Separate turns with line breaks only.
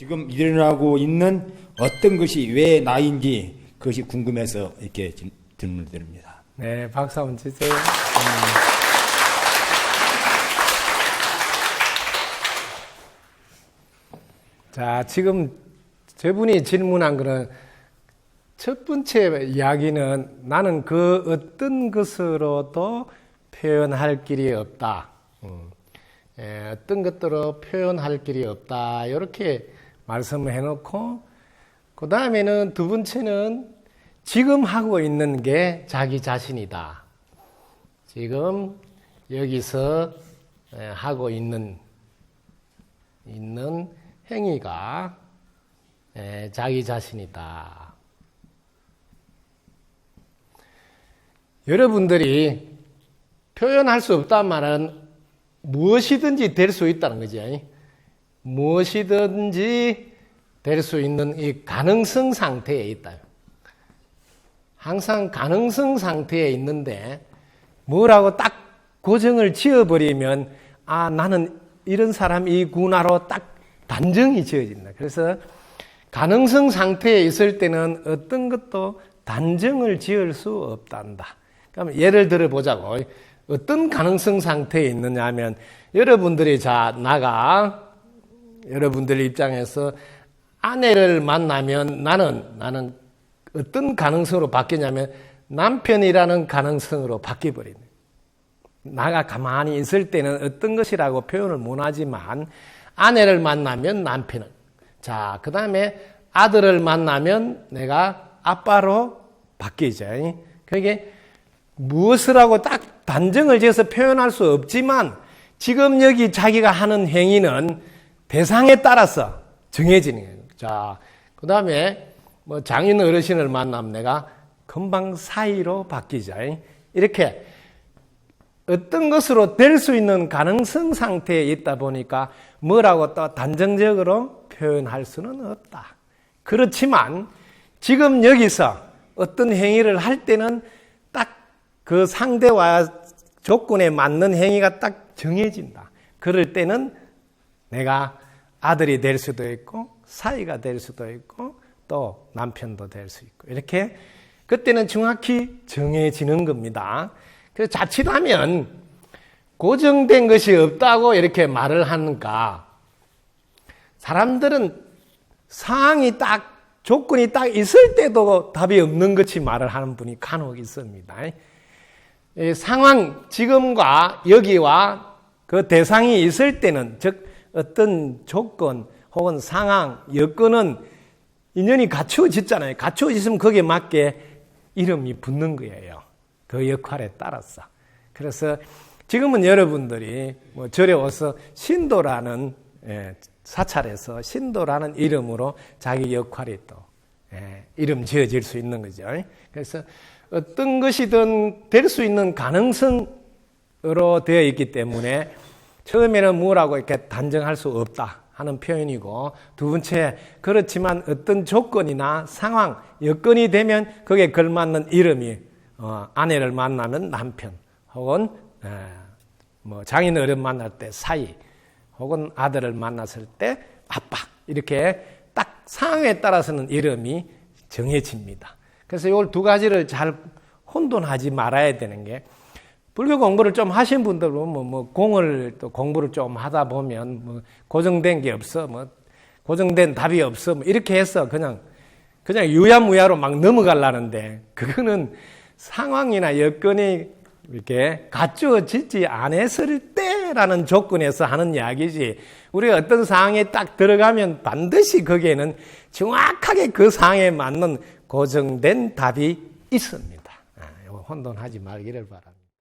지금 일어나고 있는 어떤 것이 왜 나인지 그것이 궁금해서 이렇게 질- 질문을 드립니다.
네, 박수 한번 주세요. 자, 지금 저분이 질문한 거는 첫 번째 이야기는 나는 그 어떤 것으로도 표현할 길이 없다. 음. 예, 어떤 것들로 표현할 길이 없다. 이렇게 말씀을 해놓고, 그 다음에는 두 번째는 지금 하고 있는 게 자기 자신이다. 지금 여기서 예, 하고 있는, 있는 행위가 예, 자기 자신이다. 여러분들이 표현할 수 없단 말은 무엇이든지 될 수 있다는 거지. 무엇이든지 될 수 있는 이 가능성 상태에 있다. 항상 가능성 상태에 있는데 뭐라고 딱 고정을 지어버리면 아 나는 이런 사람이구나로 딱 단정이 지어진다. 그래서 가능성 상태에 있을 때는 어떤 것도 단정을 지을 수 없단다. 그럼 예를 들어 보자고. 어떤 가능성 상태에 있느냐 하면 여러분들이 자 나가 여러분들 입장에서 아내를 만나면 나는 나는 어떤 가능성으로 바뀌냐면 남편이라는 가능성으로 바뀌어 버리네. 나가 가만히 있을 때는 어떤 것이라고 표현을 못 하지만 아내를 만나면 남편은 자, 그다음에 아들을 만나면 내가 아빠로 바뀌죠. 그게 무엇을 하고 딱 단정을 지어서 표현할 수 없지만 지금 여기 자기가 하는 행위는 대상에 따라서 정해지는 거예요. 자, 그 다음에 뭐 장인 어르신을 만나면 내가 금방 사이로 바뀌자. 이렇게 어떤 것으로 될 수 있는 가능성 상태에 있다 보니까 뭐라고 또 단정적으로 표현할 수는 없다. 그렇지만 지금 여기서 어떤 행위를 할 때는 딱 그 상대와 조건에 맞는 행위가 딱 정해진다. 그럴 때는 내가 아들이 될 수도 있고 사이가 될 수도 있고 또 남편도 될 수 있고 이렇게 그때는 정확히 정해지는 겁니다. 그래서 자칫하면 고정된 것이 없다고 이렇게 말을 하는가 사람들은 상황이 딱 조건이 딱 있을 때도 답이 없는 것이 말을 하는 분이 간혹 있습니다. 이 상황 지금과 여기와 그 대상이 있을 때는 즉 어떤 조건 혹은 상황 여건은 인연이 갖추어졌잖아요. 갖추어졌으면 거기에 맞게 이름이 붙는 거예요. 그 역할에 따라서. 그래서 지금은 여러분들이 뭐 절에 와서 신도라는 예, 사찰에서 신도라는 이름으로 자기 역할이 또 예, 이름 지어질 수 있는 거죠. 그래서 어떤 것이든 될 수 있는 가능성으로 되어 있기 때문에 처음에는 뭐라고 이렇게 단정할 수 없다 하는 표현이고 두 번째 그렇지만 어떤 조건이나 상황 여건이 되면 거기에 걸맞는 이름이 어, 아내를 만나면 남편 혹은 에, 뭐 장인 어른 만날 때 사이 혹은 아들을 만났을 때 아빠 이렇게 딱 상황에 따라서는 이름이 정해집니다. 그래서 이걸 두 가지를 잘 혼돈하지 말아야 되는 게 불교 공부를 좀 하신 분들은 뭐, 뭐 공을 또 공부를 좀 하다 보면 뭐 고정된 게 없어 뭐 고정된 답이 없어 뭐 이렇게 해서 그냥 그냥 유야무야로 막 넘어가려는데 그거는 상황이나 여건이 이렇게 갖추어지지 않았을 때라는 조건에서 하는 이야기지 우리가 어떤 상황에 딱 들어가면 반드시 거기에는 정확하게 그 상황에 맞는 고정된 답이 있습니다. 아, 혼돈하지 말기를 바랍니다.